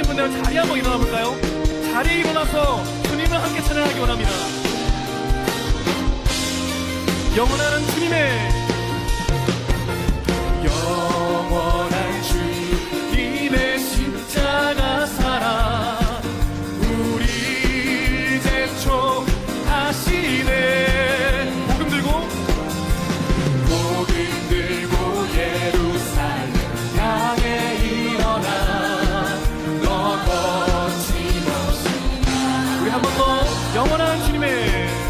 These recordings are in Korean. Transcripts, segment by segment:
계신 분들 자리 한번 일어나 볼까요? 자리에 일어나서 주님을 함께 찬양하기 원합니다. 영원한 주님의 영원한 주님의 십자가 살아 우리 대초 하시네. 우리 한 번 더 영원한 주님의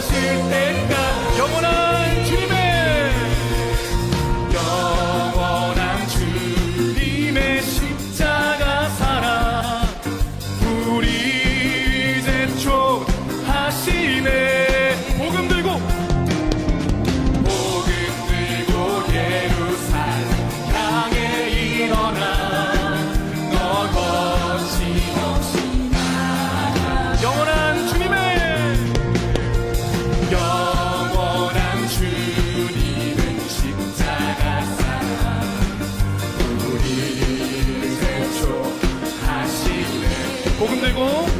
sitten 고금 들고